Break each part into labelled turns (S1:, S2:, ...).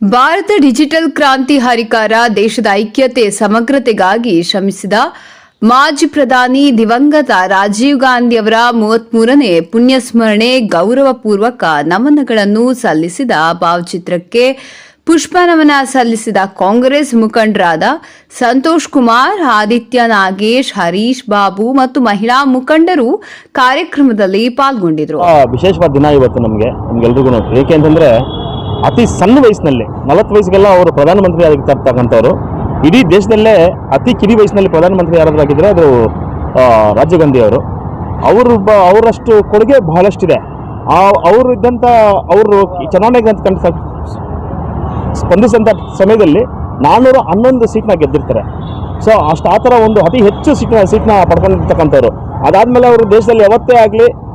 S1: Bharat digital ಕ್ರಾಂತಿ ಹರಿಕಾರ ದೇಶದ ಐಕ್ಯತೆ ಸಮಗ್ರತೆಗಾಗಿ ಶ್ರಮಿಸಿದ ಮಾಜಿ ಪ್ರಧಾನಿ ದಿವಂಗತ ರಾಜೀವ್ ಗಾಂಧಿ ಅವರ ಮೂವತ್ಮೂರನೇ ಪುಣ್ಯಸ್ಮರಣೆ ಗೌರವಪೂರ್ವಕ ನಮನಗಳನ್ನು ಸಲ್ಲಿಸಿದ ಭಾವಚಿತ್ರಕ್ಕೆ ಪುಷ್ಪನಮನ ಸಲ್ಲಿಸಿದ ಕಾಂಗ್ರೆಸ್ ಮುಖಂಡರಾದ ಸಂತೋಷ್ ಕುಮಾರ್, ಆದಿತ್ಯ ನಾಗೇಶ್, ಹರೀಶ್ ಬಾಬು ಮತ್ತು ಮಹಿಳಾ ಮುಖಂಡರು ಕಾರ್ಯಕ್ರಮದಲ್ಲಿ ಪಾಲ್ಗೊಂಡಿದ್ದರು.
S2: ವಿಶೇಷವಾದ ದಿನ ಇವತ್ತು ನಮಗೆ, ನಮ್ಗೆಲ್ರಿಗೂ ಏಕೆ ಅಂತಂದ್ರೆ ಅತಿ ಸಣ್ಣ ವಯಸ್ಸಿನಲ್ಲಿ, ನಲವತ್ತು ವಯಸ್ಸಿಗೆಲ್ಲ ಅವರು ಪ್ರಧಾನಮಂತ್ರಿ ಆಗಿರ್ತಕ್ಕಂಥವ್ರು ಇಡೀ ದೇಶದಲ್ಲೇ ಅತಿ ಕಿರಿ ವಯಸ್ಸಿನಲ್ಲಿ ಪ್ರಧಾನಮಂತ್ರಿ ಯಾರಾದರೂ ಆಗಿದ್ದರೆ ಅದು ರಾಜೀವ್ ಗಾಂಧಿ ಅವರು. ಅವರು ಬ, ಅವರಷ್ಟು ಕೊಡುಗೆ ಬಹಳಷ್ಟಿದೆ. ಆ, ಅವರು ಇದ್ದಂಥ, ಅವರು ಚುನಾವಣೆಗೆ ಅಂತ ಕಂಡ ಸ್ಪಂದಿಸಿದಂಥ ಸಮಯದಲ್ಲಿ ನಾನ್ನೂರ ಹನ್ನೊಂದು ಸೀಟ್ನ ಗೆದ್ದಿರ್ತಾರೆ. ಸೊ, ಅಷ್ಟು ಆ ಥರ ಒಂದು ಅತಿ ಹೆಚ್ಚು ಸೀಟ್ನ ಸೀಟ್ನ ಪಡ್ಕೊಂಡಿರ್ತಕ್ಕಂಥವ್ರು. ಅದಾದಮೇಲೆ ಅವರು ದೇಶದಲ್ಲಿ ಯಾವತ್ತೇ ಆಗಲಿ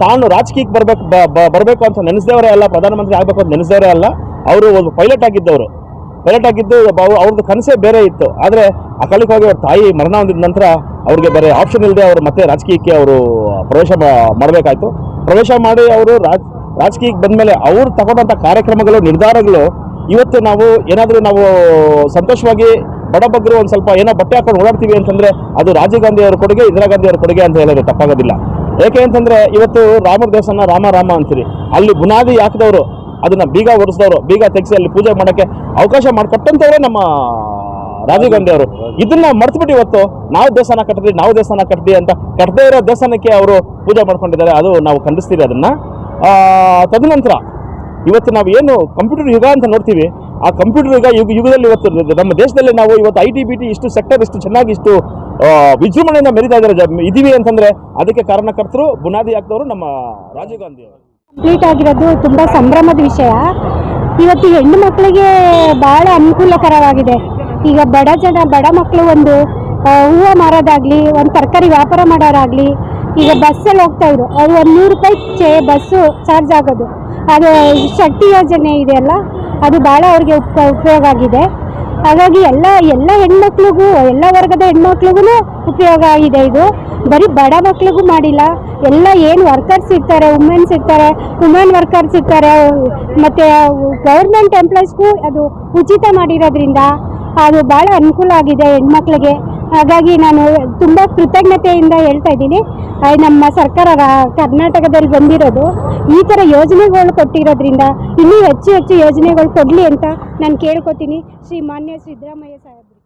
S2: ತಾನು ರಾಜಕೀಯಕ್ಕೆ ಬರಬೇಕು ಬರಬೇಕು ಅಂತ ನೆನೆಸಿದವರೇ ಅಲ್ಲ, ಪ್ರಧಾನಮಂತ್ರಿ ಆಗಬೇಕು ಅಂತ ನೆನೆಸಿದವರೇ ಅಲ್ಲ, ಅವರು ಒಂದು ಪೈಲಟ್ ಆಗಿದ್ದವರು. ಪೈಲಟ್ ಆಗಿದ್ದು ಅವ್ರ- ಅವ್ರದ್ದು ಕನಸೇ ಬೇರೆ ಇತ್ತು. ಆದರೆ ಅಕಾಲಿಕವಾಗಿ ಅವ್ರ ತಾಯಿ ಮರಣ ಹೊಂದಿದ ನಂತರ ಅವ್ರಿಗೆ ಬೇರೆ ಆಪ್ಷನ್ ಇಲ್ಲದೆ ಅವರು ಮತ್ತೆ ರಾಜಕೀಯಕ್ಕೆ ಅವರು ಪ್ರವೇಶ ಮಾಡಬೇಕಾಯ್ತು. ಪ್ರವೇಶ ಮಾಡಿ ಅವರು ರಾಜ್, ರಾಜಕೀಯಕ್ಕೆ ಬಂದಮೇಲೆ ಅವರು ತಗೊಂಡಂಥ ಕಾರ್ಯಕ್ರಮಗಳು, ನಿರ್ಧಾರಗಳು, ಇವತ್ತು ನಾವು ಏನಾದರೂ ನಾವು ಸಂತೋಷವಾಗಿ ಬಡಬಗ್ಗರು ಒಂದು ಸ್ವಲ್ಪ ಏನೋ ಬಟ್ಟೆ ಹಾಕೊಂಡು ಓಡಾಡ್ತೀವಿ ಅಂತಂದರೆ ಅದು ರಾಜೀವ್ ಗಾಂಧಿ ಅವರ ಕೊಡುಗೆ, ಇಂದಿರಾ ಗಾಂಧಿ ಅವರ ಕೊಡುಗೆ ಅಂತ ಹೇಳೋದು ತಪ್ಪಾಗೋದಿಲ್ಲ. ಏಕೆ ಅಂತಂದ್ರೆ ಇವತ್ತು ರಾಮರ ದೇವಸ್ಥಾನ ರಾಮ ರಾಮ ಅಂತೀರಿ. ಅಲ್ಲಿ ಬುನಾದಿ ಹಾಕಿದವರು, ಅದನ್ನ ಬೀಗ ಒರೆಸಿದವರು, ಬೀಗ ತೆಗೆಸಿ ಅಲ್ಲಿ ಪೂಜೆ ಮಾಡೋಕ್ಕೆ ಅವಕಾಶ ಮಾಡಿಕೊಟ್ಟಂಥವ್ರೆ ನಮ್ಮ ರಾಜೀವ್ ಗಾಂಧಿ ಅವರು. ಇದನ್ನ ಮರ್ತ್ಬಿಟ್ಟು ಇವತ್ತು. ನಾವು ದೇವಸ್ಥಾನ ಕಟ್ಟಿದ್ವಿ ನಾವು ದೇವಸ್ಥಾನ ಕಟ್ಟಿದ್ವಿ ಅಂತ ಕಟ್ಟದೇ ಇರೋ ದೇವಸ್ಥಾನಕ್ಕೆ ಅವರು ಪೂಜೆ ಮಾಡ್ಕೊಂಡಿದ್ದಾರೆ. ಅದು ನಾವು ಖಂಡಿಸ್ತೀವಿ ಅದನ್ನ. ತದನಂತರ ಇವತ್ತು ನಾವು ಏನು ಕಂಪ್ಯೂಟರ್ ಯುಗ ಅಂತ ನೋಡ್ತೀವಿ. ಆ ಕಂಪ್ಯೂಟರ್ ಯುಗ ಯುಗ, ಯುಗದಲ್ಲಿ ಇವತ್ತು ನಮ್ಮ ದೇಶದಲ್ಲಿ ನಾವು ಇವತ್ತು ಐ ಟಿ ಬಿ ಟಿ ಇಷ್ಟು ಸೆಕ್ಟರ್ ಇಷ್ಟು ಚೆನ್ನಾಗಿ ಇಷ್ಟು ವಿಜೃಂಭಣೆಯಿಂದ ಮೆರಿತಾ ಇದ್ದಾರೆ ಇದೀವಿ ಅಂತಂದ್ರೆ ಅದಕ್ಕೆ ಕಾರಣಕರ್ತರು, ಬುನಾದಿ ಹಾಕಿದವರು ನಮ್ಮ ರಾಜೀವ್ ಗಾಂಧಿ ಅವರು.
S3: ಕಂಪ್ಲೀಟ್ ಆಗಿರೋದು ತುಂಬಾ ಸಂಭ್ರಮದ ವಿಷಯ. ಇವತ್ತು ಹೆಣ್ಣು ಮಕ್ಕಳಿಗೆ ಬಹಳ ಅನುಕೂಲಕರವಾಗಿದೆ. ಈಗ ಬಡ ಜನ, ಬಡ ಮಕ್ಕಳು ಒಂದು ಹೂವು ಮಾರೋದಾಗ್ಲಿ, ಒಂದು ತರಕಾರಿ ವ್ಯಾಪಾರ ಮಾಡೋರಾಗ್ಲಿ, ಈಗ ಬಸ್ಸಲ್ಲಿ ಹೋಗ್ತಾ ಇದ್ರು. ಅದು ಒಂದು ನೂರು ರೂಪಾಯಿ ಚೇ ಬಸ್ಸು ಚಾರ್ಜ್ ಆಗೋದು. ಅದು ಶಕ್ತಿ ಯೋಜನೆ ಇದೆಯಲ್ಲ, ಅದು ಭಾಳ ಅವ್ರಿಗೆ ಉಪ ಉಪಯೋಗ ಆಗಿದೆ. ಹಾಗಾಗಿ ಎಲ್ಲ ಎಲ್ಲ ಹೆಣ್ಮಕ್ಳಿಗೂ, ಎಲ್ಲ ವರ್ಗದ ಹೆಣ್ಮಕ್ಳಿಗೂ ಉಪಯೋಗ ಆಗಿದೆ ಇದು. ಬರೀ ಬಡ ಮಕ್ಳಿಗೂ ಮಾಡಿಲ್ಲ. ಎಲ್ಲ ಏನು ವರ್ಕರ್ಸ್ ಇರ್ತಾರೆ ವುಮೆನ್ಸ್ ಇರ್ತಾರೆ ವುಮೆನ್ ವರ್ಕರ್ಸ್ ಇರ್ತಾರೆ, ಮತ್ತು ಗೌರ್ಮೆಂಟ್ ಎಂಪ್ಲಾಯ್ಸ್ಗೂ ಅದು ಉಚಿತ ಮಾಡಿರೋದ್ರಿಂದ ಅದು ಭಾಳ ಅನುಕೂಲ ಆಗಿದೆ ಹೆಣ್ಮಕ್ಳಿಗೆ. ಹಾಗಾಗಿ ನಾನು ತುಂಬ ಕೃತಜ್ಞತೆಯಿಂದ ಹೇಳ್ತಾ ಇದ್ದೀನಿ. ನಮ್ಮ ಸರ್ಕಾರ ಕರ್ನಾಟಕದಲ್ಲಿ ಬಂದಿರೋದು ಈ ಥರ ಯೋಜನೆಗಳು ಕೊಟ್ಟಿರೋದ್ರಿಂದ ಇನ್ನೂ ಹೆಚ್ಚು ಹೆಚ್ಚು ಯೋಜನೆಗಳು ಕೊಡಲಿ ಅಂತ ನಾನು ಕೇಳ್ಕೊತೀನಿ. ಶ್ರೀ ಮಾನ್ಯ ಸಿದ್ದರಾಮಯ್ಯ ಸಾಹೇಬರು.